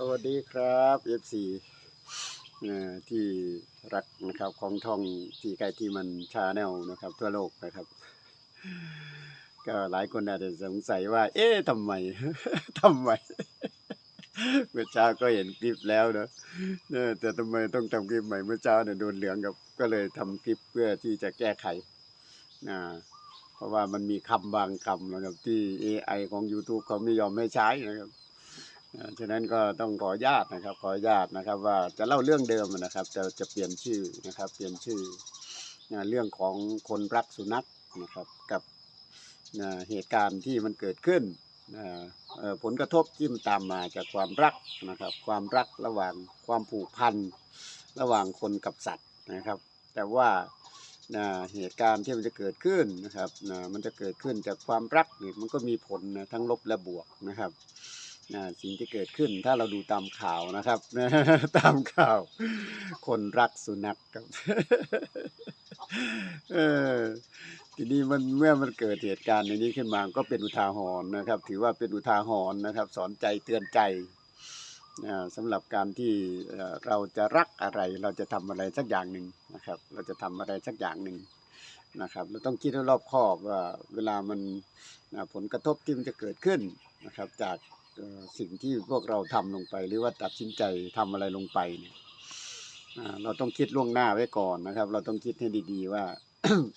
สวัสดีครับเอฟซีที่รักนะครับของท่องที่ไกลที่มันชาแนลนะครับ ทั่วโลกนะครับ ก็หลายคนอาจจะสงสัยว่า เอ๊ะทำไมทำไมเมื่อเช้าก็เห็นคลิปแล้วเนอะแต่ทำไมต้องทำคลิปใหม่เมื่อเช้าเนี่ยโดนเหลืองกับ ก็เลยทำคลิปเพื่อที่จะแก้ไขอ่าเพราะว่ามันมีคำบางคำนะครับที่ AI ของ YouTube เขาไม่ยอมให้ใช้นะครับ ฉะนั้นก็ต้องขอญาตนะครับ ขอญาตนะครับว่าจะเล่าเรื่องเดิมนะครับจะจะเปลี่ยนชื่อนะครับ เปลี่ยนชื่อเรื่องของคนรักสุนัขนะครับ กับเหตุการณ์ที่มันเกิดขึ้นผลกระทบที่มันตามมาจากความรักนะครับ ความรักระหว่างความผูกพันระหว่างคนกับสัตว์นะครับ แต่ว่าเหตุการณ์ที่มันจะเกิดขึ้นนะครับมันจะเกิดขึ้นจากความรักนี่มันก็มีผลนะทั้งลบและบวกนะครับ สิ่งที่เกิดขึ้นถ้าเราดูตามข่าวนะครับ ตามข่าว คนรักสุนัขครับเออทีนี้มันเมื่อมันเกิดเหตุการณ์อย่างนี้ขึ้นมาก็เป็นอุทาหรณ์นะครับ ถือว่าเป็นอุทาหรณ์นะครับ สอนใจเตือนใจอ่าสำหรับการที่เราจะรักอะไร เราจะทำอะไรสักอย่างหนึ่งนะครับ เราจะทำอะไรสักอย่างหนึ่งนะครับ เราต้องคิดให้รอบคอบว่าเวลามันผลกระทบที่มันจะเกิดขึ้นนะครับ จาก สิ่งที่พวกเราทำลงไป หรือว่าตัดสินใจทำอะไรลงไปเนี่ยเราต้องคิดล่วงหน้าไว้ก่อนนะครับ เราต้องคิดให้ดีๆว่า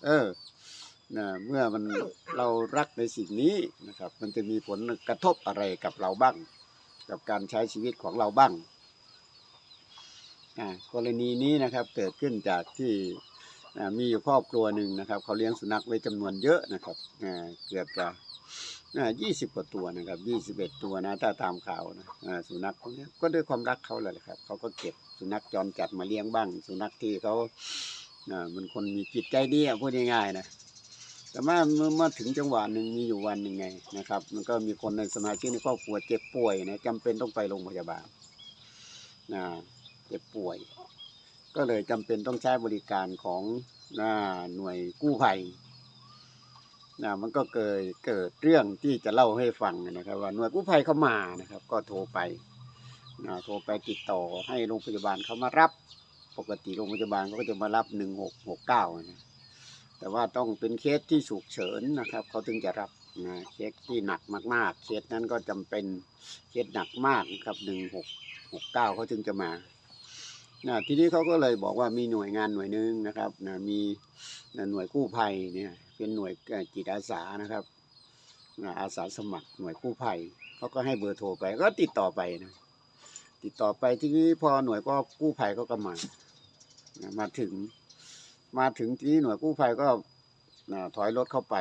เออนะเมื่อมันเรารักในสิ่งนี้นะครับ มันจะมีผลกระทบอะไรกับเราบ้าง กับการใช้ชีวิตของเราบ้างกรณีนี้นะครับเกิดขึ้นจากที่มีอยู่ครอบครัวหนึ่งนะครับเขาเลี้ยงสุนัขไว้จำนวนเยอะนะครับเกือบจะ ยี่สิบกว่าตัวนะครับยี่สิบเอ็ดตัวนะถ้าตามข่าวนะสุนัขพวกนี้ก็ด้วยความรักเขาแหละครับเขาก็เก็บสุนัขจรจัดมาเลี้ยงบ้าง สุนัขที่เขาอ่ามันคนมีจิตใจดีอะพูดง่ายๆนะแต่ว่าเมื่อมาถึงจังหวะหนึ่งมีอยู่วันหนึ่งไงนะครับ มันก็มีคนในสมาชิกในครอบครัวเจ็บป่วยนะจำเป็นต้องไปโรงพยาบาลนะเจ็บป่วย ก็เลยจำเป็นต้องใช้บริการของหน่วยกู้ภัย นะมันก็เกิดเกิดเรื่องที่จะเล่าให้ฟังนะครับ ว่าหน่วยกู้ภัยเข้ามานะครับ ก็โทรไปนะโทรไปติดต่อให้โรงพยาบาลเขามารับ ปกติโรงพยาบาลเขาก็จะมารับหนึ่งหกหกเก้านะแต่ว่าต้องเป็นเคสที่ฉุกเฉินนะครับเขาถึงจะรับนะเคสที่หนักมากๆ เคสนั้นก็จำเป็นเคสหนักมากนะครับหนึ่งหกหกเก้าเขาถึงจะมานะทีนี้เขาก็เลยบอกว่ามีหน่วยงานหน่วยหนึ่งนะครับนะมีนะหน่วยกู้ภัยเนี่ย เป็นหน่วยจิตอาสานะครับ อาสาสมัครหน่วยกู้ภัยเขาก็ให้เบอร์โทรไปก็ติดต่อไปนะติดต่อไปที่นี้พอหน่วยก็กู้ภัยก็ก็มามาถึง มาถึงที่หน่วยกู้ภัยก็ถอยรถเข้าไป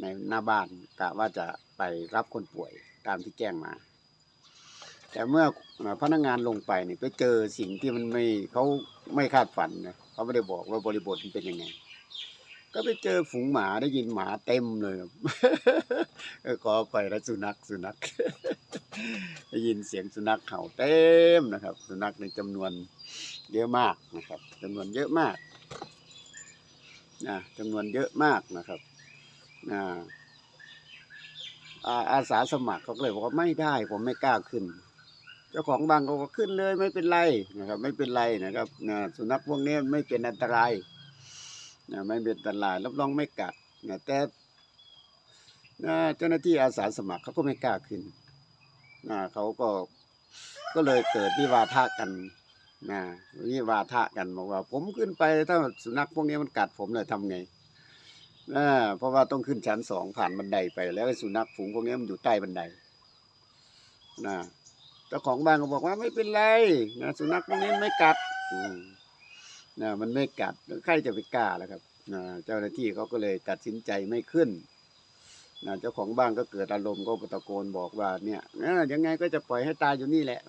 ในหน้าบ้านกะว่าจะไปรับคนป่วยตามที่แจ้งมา แต่เมื่อพนักงานลงไปเนี่ยไปเจอสิ่งที่มันไม่เขาไม่คาดฝันนะเขาไม่ได้บอกว่าบริบทมันเป็นยังไง ก็ไปเจอฝูงหมาได้ยินหมาเต็มเลยครับขอไปแล้วสุนัขสุนัข ได้ยินเสียงสุนัขเห่าเต็มนะครับ สุนัขในจำนวนเยอะมากนะครับจำนวนเยอะมากนะจำนวนเยอะมากนะครับนะอาอาสาสมัครเขาเลยบอกว่าไม่ได้ผมไม่กล้าขึ้น เจ้าของบานเขาก็ขึ้นเลยไม่เป็นไรนะครับ ไม่เป็นไรนะครับนะสุนัขพวกนี้ไม่เป็นอันตราย นะไม่เป็นอันตรายรับรองไม่กัดนะแต่นะเจ้าหน้าที่อาสาสมัครเขาก็ไม่กล้าขึ้นนะเขาก็ก็เลยเกิดวิวาทะกันนะวิวาทะกันบอกว่า ผมขึ้นไปถ้าสุนัขพวกนี้มันกัดผมเลยทำไงนะเพราะว่าต้องขึ้นชั้นสองผ่านบันไดไป แล้วสุนัขฝูงพวกนี้มันอยู่ใต้บันไดนะเจ้าของบ้านก็บอกว่าไม่เป็นไรนะสุนัขพวกนี้ไม่กัด อืม นะมันไม่กัดใครจะไปกล้าล่ะครับนะเจ้าหน้าที่เขาก็เลยตัดสินใจไม่ขึ้นนะเจ้าของบ้านก็เกิดอารมณ์ก็ตะโกนบอกว่าเนี่ยยังไงก็จะปล่อยให้ตายอยู่นี่แหละ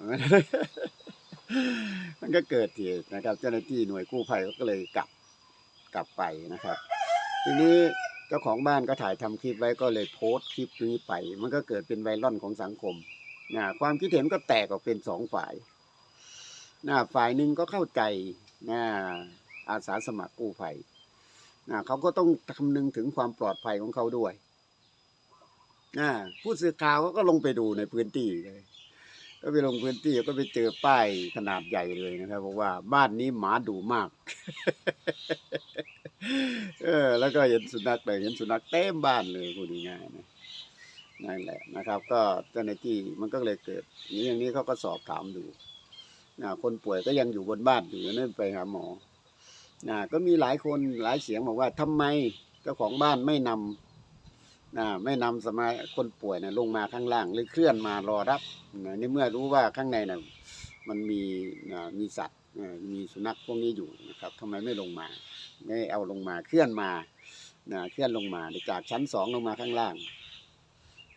มันก็เกิดเหตุนะครับ เจ้าหน้าที่หน่วยกู้ภัยก็เลยกลับกลับไปนะครับ ทีนี้เจ้าของบ้านก็ถ่ายทำคลิปไว้ก็เลยโพสต์คลิปนี้ไป มันก็เกิดเป็นไวรัลของสังคมนะความคิดเห็นก็แตกออกเป็นสองฝ่ายนะฝ่ายหนึ่งก็เข้าใจ นะอาสาสมัครกู้ภัยนะเขาก็ต้องคำนึงถึงความปลอดภัยของเขาด้วยนะผู้สื่อข่าวเขาก็ลงไปดูในพื้นที่เลยก็ไปลงพื้นที่ก็ไปเจอป้ายขนาดใหญ่เลยนะครับบอกว่าบ้านนี้หมาดุมาก เออ แล้วก็เห็นสุนัขเลยเห็นสุนัขเต็มบ้านเลยพูดง่ายนะนั่นแหละนะครับ ก็เจ้าหน้าที่มันก็เลยเกิดนี้อย่างนี้เขาก็สอบถามดู นะคนป่วยก็ยังอยู่บนบ้านอยู่นั่นไปหาหมอนะก็มีหลายคนหลายเสียงบอกว่าทำไมเจ้าของบ้านไม่นำนะไม่นำสมาคนป่วยนะลงมาข้างล่างหรือเคลื่อนมารอรับนะในเมื่อรู้ว่าข้างในนะมันมีนะมีสัตว์มีสุนัขพวกนี้อยู่นะครับทำไมไม่ลงมา ไม่เอาลงมาเคลื่อนมานะเคลื่อนลงมาจากชั้นสองลงมาข้างล่าง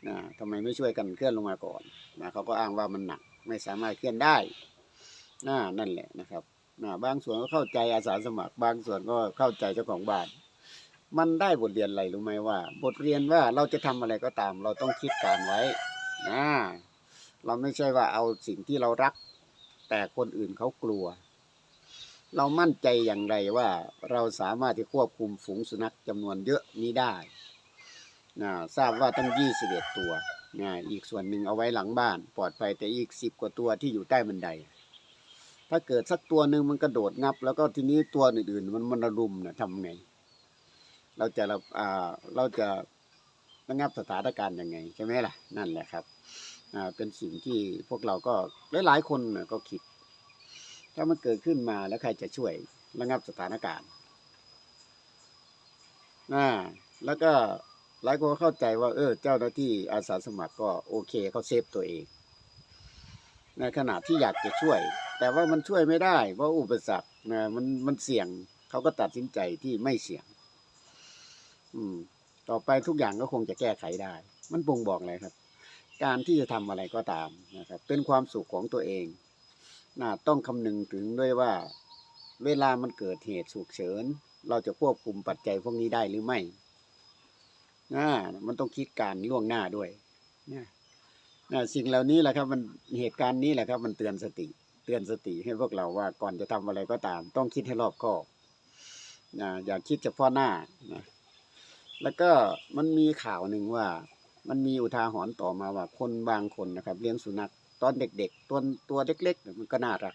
นะทำไมไม่ช่วยกันเคลื่อนลงมาก่อนนะเขาก็อ้างว่ามันหนัก ไม่สามารถเคลื่อนได้ นะนั่นแหละนะครับนะบางส่วนก็เข้าใจอาสาสมัคร บางส่วนก็เข้าใจเจ้าของบ้าน มันได้บทเรียนอะไรรู้ไหมว่า บทเรียนว่าเราจะทำอะไรก็ตาม เราต้องคิดการไว้นะเราไม่ใช่ว่าเอาสิ่งที่เรารัก แต่คนอื่นเขากลัว เรามั่นใจอย่างไรว่าเราสามารถที่ควบคุมฝูงสุนัขจำนวนเยอะนี้ได้นะทราบว่าตั้งยี่สิบเอ็ดตัวนะอีกส่วนหนึ่งเอาไว้หลังบ้าน ปลอดภัยแต่อีกสิบกว่าตัวที่อยู่ใต้บันได ถ้าเกิดสักตัวหนึ่งมันกระโดดงับ แล้วก็ทีนี้ตัวอื่นๆ มันมันรุมเนะทำไง เราจะเระอ่าเราจะระงับสถานการณ์ยังไงใช่ไหมล่ะ นั่นแหละครับอ่าเป็นสิ่งที่พวกเราก็หลายๆคนน่ะก็คิด ถ้ามันเกิดขึ้นมาแล้วใครจะช่วยระงับสถานการณ์นะแล้วก็หลายคนเข้าใจว่า เออ เจ้าหน้าที่อาสาสมัครก็โอเคเขาเซฟตัวเอง ในขณะที่อยากจะช่วย แต่ว่ามันช่วยไม่ได้เพราะอุปสรรคนะมันมันเสี่ยงเขาก็ตัดสินใจที่ไม่เสี่ยง อืม ต่อไปทุกอย่างก็คงจะแก้ไขได้ มันบ่งบอกอะไรครับ การที่จะทำอะไรก็ตามนะครับ เป็นความสุขของตัวเองนะต้องคำนึงถึงด้วยว่า เวลามันเกิดเหตุฉุกเฉิน เราจะควบคุมปัจจัยพวกนี้ได้หรือไม่นะมันต้องคิดการล่วงหน้าด้วยนะนะสิ่งเหล่านี้แหละครับ มันเหตุการณ์นี้แหละครับ มันเตือนสติ เตือนสติให้พวกเราว่าก่อนจะทำอะไรก็ตาม ต้องคิดให้รอบคอบนะอย่าคิดเฉพาะหน้านะแล้วก็มันมีข่าวหนึ่งว่า มันมีอุทาหรณ์ต่อมาว่าคนบางคนนะครับ เลี้ยงสุนัขตอนเด็กๆตัวตัวเล็กๆมันก็น่ารัก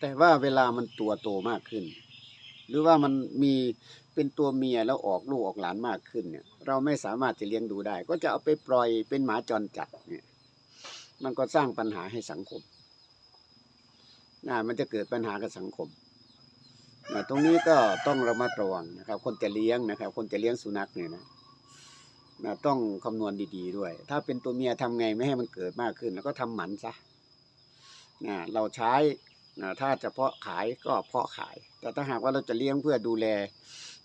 แต่ว่าเวลามันตัวโตมากขึ้น หรือว่ามันมีเป็นตัวเมียแล้วออกลูกออกหลานมากขึ้นเนี่ย เราไม่สามารถจะเลี้ยงดูได้ ก็จะเอาไปปล่อยเป็นหมาจรจัดเนี่ย มันก็สร้างปัญหาให้สังคมนะมันจะเกิดปัญหากับสังคมนะตรงนี้ก็ต้องระมัดระวังนะครับ คนจะเลี้ยงนะครับ คนจะเลี้ยงสุนัขเนี่ยนะนะต้องคำนวณดีๆด้วย ถ้าเป็นตัวเมียทำไงไม่ให้มันเกิดมากขึ้น แล้วก็ทำหมันซะนะเราใช้นะถ้าจะเพาะขายก็เพาะขาย แต่ถ้าหากว่าเราจะเลี้ยงเพื่อดูแล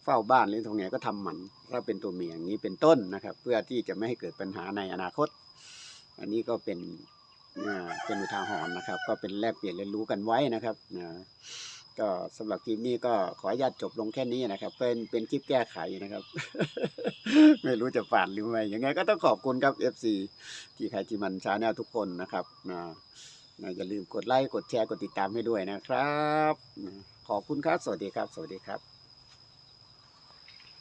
เฝ้าบ้านหรือตรงไหนก็ทำหมัน ถ้าเป็นตัวเมียอย่างนี้เป็นต้นนะครับ เพื่อที่จะไม่ให้เกิดปัญหาในอนาคต อันนี้ก็เป็นอ่เป็นอุทาหรณ์นะครับ ก็เป็นแลกเปลี่ยนเรียนรู้กันไว้นะครับนะก็สำหรับคลิปนี้ก็ขออนุญาตจบลงแค่นี้นะครับ เป็นเป็นคลิปแก้ไขนะครับ ไม่รู้จะผ่านหรือไม่ยังไง ก็ต้องขอบคุณครับ FC ที่ใครที่มันชาแนลทุกคนนะครับนะนะอย่าลืมกดไลค์กดแชร์กดติดตามให้ด้วยนะครับ ขอบคุณครับ สวัสดีครับ สวัสดีครับ